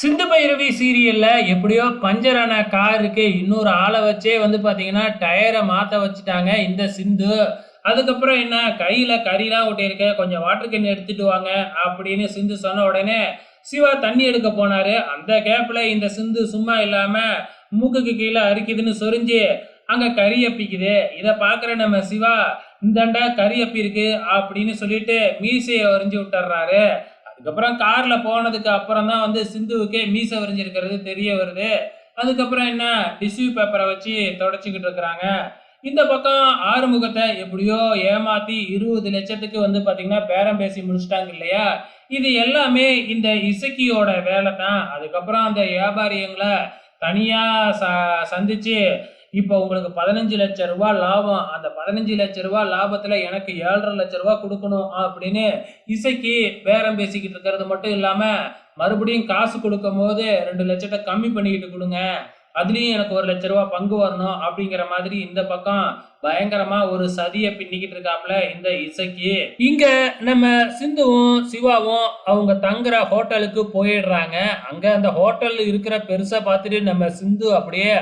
சிந்து பைரவி சீரியலில் எப்படியோ பஞ்சரான காருக்கு இன்னொரு ஆளை வச்சே வந்து பார்த்தீங்கன்னா டயரை மாற்ற வச்சுட்டாங்க இந்த சிந்து. அதுக்கப்புறம் என்ன கையில் கறிலாம் ஒட்டியிருக்க கொஞ்சம் வாட்டர் கேன் எடுத்துட்டு வாங்க அப்படின்னு சிந்து சொன்ன உடனே சிவா தண்ணி எடுக்க போனார். அந்த கேப்பில் இந்த சிந்து சும்மா இல்லாமல் மூக்குக்கு கீழே அரிக்குதுன்னு சொரிஞ்சு அங்கே கறி அப்பிக்குது. இதை பார்க்குற நம்ம சிவா இந்தாண்டா கறி அப்பி இருக்கு அப்படின்னு சொல்லிட்டு மீசையை வரைஞ்சி விட்டுறாரு. அதுக்கப்புறம் காரில் போனதுக்கு அப்புறம் தான் வந்து சிந்துவுக்கே மீசை வரைஞ்சிருக்கிறது தெரிய வருது. அதுக்கப்புறம் என்ன? டிஷ்யூ பேப்பரை வச்சு தொடச்சிக்கிட்டு இருக்கிறாங்க. இந்த பக்கம் ஆறுமுகத்தை எப்படியோ ஏமாத்தி இருபது லட்சத்துக்கு வந்து பார்த்தீங்கன்னா பேரம் பேசி முடிச்சிட்டாங்க இல்லையா? இது எல்லாமே இந்த இசக்கியோட வேலை தான் அதுக்கப்புறம் அந்த வியாபாரிங்களை தனியாக ச சந்திச்சு இப்போ உங்களுக்கு பதினஞ்சு லட்ச ரூபா லாபம். அந்த பதினஞ்சு லட்ச ரூபா லாபத்தில் எனக்கு ஏழரை லட்ச ரூபா கொடுக்கணும் அப்படின்னு இசைக்கு பேரம் பேசிக்கிட்டு இருக்கிறது மட்டும் இல்லாமல் மறுபடியும் காசு கொடுக்கும் போது ரெண்டு லட்சத்தை கம்மி பண்ணிக்கிட்டு கொடுங்க. அதுலேயும் எனக்கு ஒரு லட்ச ரூபா பங்கு வரணும் அப்படிங்கிற மாதிரி இந்த பக்கம் பயங்கரமா ஒரு சதியை பின்னிக்கிட்டு இருக்காப்ல இந்த இசைக்கு. இங்க நம்ம சிந்துவும் சிவாவும் அவங்க தங்குற ஹோட்டலுக்கு போயிடுறாங்க. அங்க அந்த ஹோட்டல் இருக்கிற பெருசா பார்த்துட்டு நம்ம சிந்து அப்படியே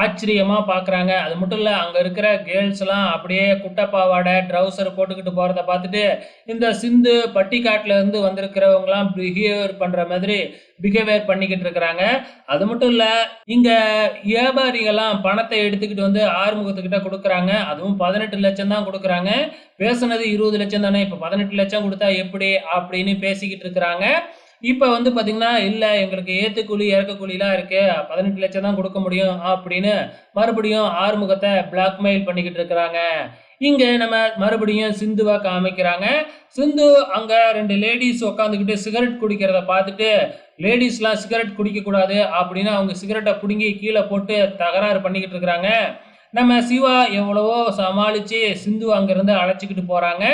ஆச்சரியமா பாக்குறாங்க. அது மட்டும் இல்ல அங்க இருக்கிற கேர்ள்ஸ் எல்லாம் அப்படியே குட்டை பாவாடை ட்ரௌசர் போட்டுக்கிட்டு போறத பார்த்துட்டு இந்த சிந்து பட்டிக்காட்டுல இருந்து வந்திருக்கிறவங்க எல்லாம் பிஹேவியர் பண்ற மாதிரி பிஹேவியர் பண்ணிக்கிட்டு இருக்கிறாங்க. அது மட்டும் இல்ல இங்க வியாபாரிகள்லாம் பணத்தை எடுத்துக்கிட்டு வந்து ஆறுமுகத்துக்கிட்ட கொடுக்குறாங்க. அதுவும் பதினெட்டு லட்சம் தான் கொடுக்குறாங்க. பேசுனது இருபது லட்சம் தானே? இப்போ பதினெட்டு லட்சம் கொடுத்தா எப்படி? அப்படின்னு பேசிக்கிட்டு இருக்கிறாங்க. இப்போ வந்து பார்த்தீங்கன்னா இல்லை எங்களுக்கு ஏற்றுக்கூலி கூலி இறக்க கூலிலாம் இருக்குது பதினெட்டு லட்சம் தான் கொடுக்க முடியும் அப்படின்னு மறுபடியும் ஆறுமுகத்தை பிளாக்மெயில் பண்ணிக்கிட்டு இருக்கிறாங்க. இங்கே நம்ம மறுபடியும் சிந்துவா காமிக்கிறாங்க. சிந்து அங்கே ரெண்டு லேடிஸ் உட்காந்துக்கிட்டு சிகரெட் குடிக்கிறத பார்த்துட்டு லேடிஸ்லாம் சிகரெட் குடிக்கக்கூடாது அப்படின்னு அவங்க சிகரெட்டை பிடுங்கி கீழே போட்டு தகராறு பண்ணிக்கிட்டு இருக்கிறாங்க. நம்ம சிவா எவ்வளவோ சமாளித்து சிந்து அங்கேருந்து அழைச்சிக்கிட்டு போகிறாங்க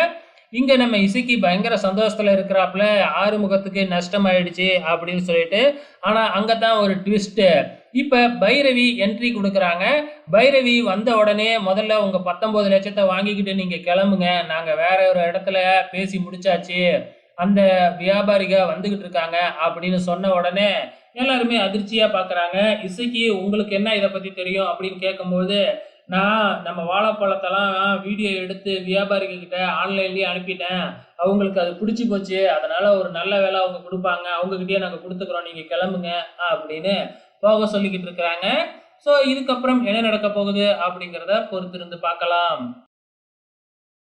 இங்கே நம்ம இசைக்கு பயங்கர சந்தோஷத்தில் இருக்கிறாப்புல ஆறுமுகத்துக்கு நஷ்டம் ஆயிடுச்சு அப்படின்னு சொல்லிட்டு ஆனால் அங்கே தான் ஒரு ட்விஸ்ட்டு இப்போ பைரவி என்ட்ரி கொடுக்குறாங்க. பைரவி வந்த உடனே முதல்ல உங்கள் பத்தொன்பது லட்சத்தை வாங்கிக்கிட்டு நீங்கள் கிளம்புங்க. நாங்கள் வேற ஒரு இடத்துல பேசி முடிச்சாச்சு. அந்த வியாபாரிக வந்துகிட்டு இருக்காங்க அப்படின்னு சொன்ன உடனே எல்லாருமே அதிர்ச்சியா பாக்குறாங்க. இசைக்கு உங்களுக்கு என்ன இதை பத்தி தெரியும் அப்படின்னு கேட்கும்போது நான் நம்ம வாழைப்பழத்தெல்லாம் வீடியோ எடுத்து வியாபாரிங்க கிட்ட ஆன்லைன்லயே அனுப்பிட்டேன். அவங்களுக்கு அது பிடிச்சி போச்சு. அதனால ஒரு நல்ல வேலை அவங்க கொடுப்பாங்க. அவங்ககிட்டயே நாங்கள் கொடுத்துக்கிறோம். நீங்க கிளம்புங்க அப்படின்னு போக சொல்லிக்கிட்டு இருக்கிறாங்க. ஸோ இதுக்கப்புறம் என்ன நடக்க போகுது அப்படிங்கிறத பொறுத்திருந்து பார்க்கலாம்.